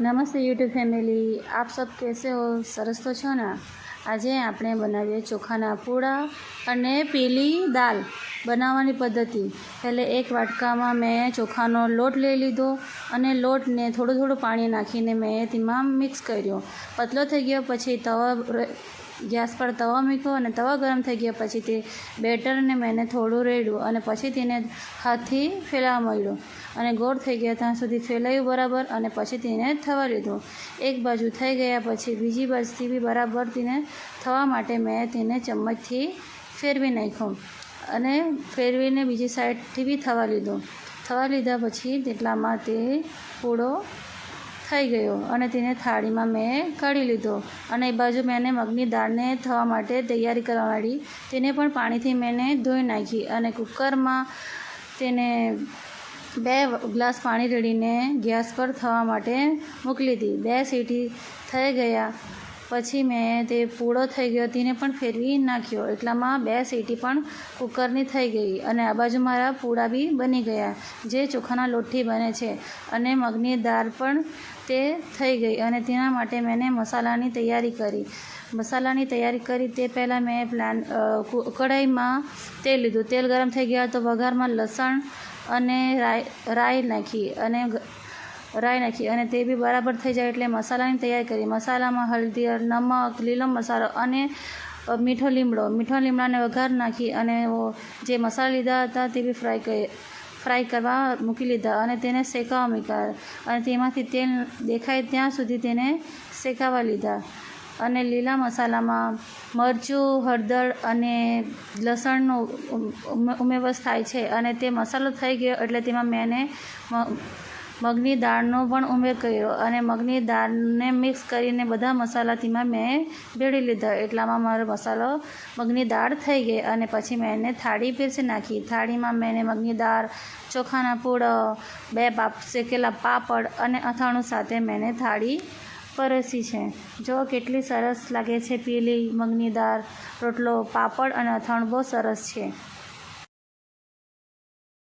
નમસ્તે YouTube family. આપ સબ કેસે હો? સરસ તો છો ને? આજે આપણે બનાવીએ ચોખાના પૂળા અને પીલી દાલ બનાવવાની પદ્ધતિ. એટલે એક વાટકામાં મેં ચોખાનો લોટ લઈ લીધો અને લોટને થોડું થોડું પાણી નાખીને મેં તેમાં મિક્સ કર્યો. પતલો થઈ ગયો, પછી તવા ગેસ પર તવા મૂક્યો અને તવા ગરમ થઈ ગયા પછી તે બેટરને મેં થોડું રેડ્યું અને પછી તેને હાથથી ફેલાવા માંડ્યું. અને ગોળ થઈ ગયા ત્યાં સુધી ફેલાયું બરાબર અને પછી તેને થવા લીધું એક બાજુ થઈ ગયા પછી બીજી બાજુથી બી બરાબર તેને થવા માટે મેં તેને ચમચથી ફેરવી નાખ્યું અને ફેરવીને બીજી સાઈડથી બી થવા લીધું. થવા લીધા પછી તેટલામાં તે પૂડો થઈ ગયો અને તેને થાળીમાં મેં કાઢી લીધો. અને એ બાજુ મેં મગની દાળને થવા માટે તૈયારી કરવા માંડી. તેને પણ પાણીથી મેં ધોઈ નાખી અને કુકરમાં તેને બે ગ્લાસ પાણી રેડીને ગેસ પર થવા માટે મોકલી દીધી બે સીટી થઈ ગયા. પછી મેં તે પૂળો થઈ ગયો, તેને પણ ફેરવી નાખ્યો. એટલામાં બે સીટી પણ કુકરની થઈ ગઈ અને આ બાજુ મારા પૂળા બી બની ગયા, જે ચોખાના લોટથી બને છે અને મગની દાળ પણ તે થઈ ગઈ અને તેના માટે મેં મસાલાની તૈયારી કરી. મસાલાની તૈયારી કરી તે પહેલાં મેં પ્લાન કઢાઈમાં તેલ લીધું. તેલ ગરમ થઈ ગયા તો વઘારમાં લસણ અને રાઈ રાઈ નાખી અને રાઈ નાખી અને તે બી બરાબર થઈ જાય એટલે મસાલાની તૈયારી કરી. મસાલામાં હળદી નમક, લીલો મસાલો અને મીઠો લીમડો. મીઠો લીમડાને વઘાર નાખી અને જે મસાલા લીધા હતા તે બી ફ્રાય કરી, ફ્રાય કરવા મૂકી લીધા અને તેને શેકાવા મૂક્યા. અને તેમાંથી તેલ દેખાય ત્યાં સુધી તેને શેકાવા લીધા. અને લીલા મસાલામાં મરચું, હળદર અને લસણનો ઉમ- ઉમ- ઉમેવસ થાય છે અને તે મસાલો થઈ ગયો એટલે તેમાં મ- મગની દાળનો પણ ઉમેર કર્યો અને મગની દાળને મિક્સ કરીને બધા મસાલાથીમાં મેં ભેળી લીધા. એટલામાં મારો મસાલો મગની દાળ થઈ ગઈ અને પછી મેં એને થાળી પીરસી નાખી. થાળીમાં મેં એને મગની દાળ, ચોખાના પૂડો, બે પાપ, શેકેલા પાપડ અને અથાણું સાથે મેં થાળી પરસી છે. જો કેટલી સરસ લાગે છે પીલી મગની દાળ, રોટલો, પાપડ અને અથાણું બહુ સરસ છે.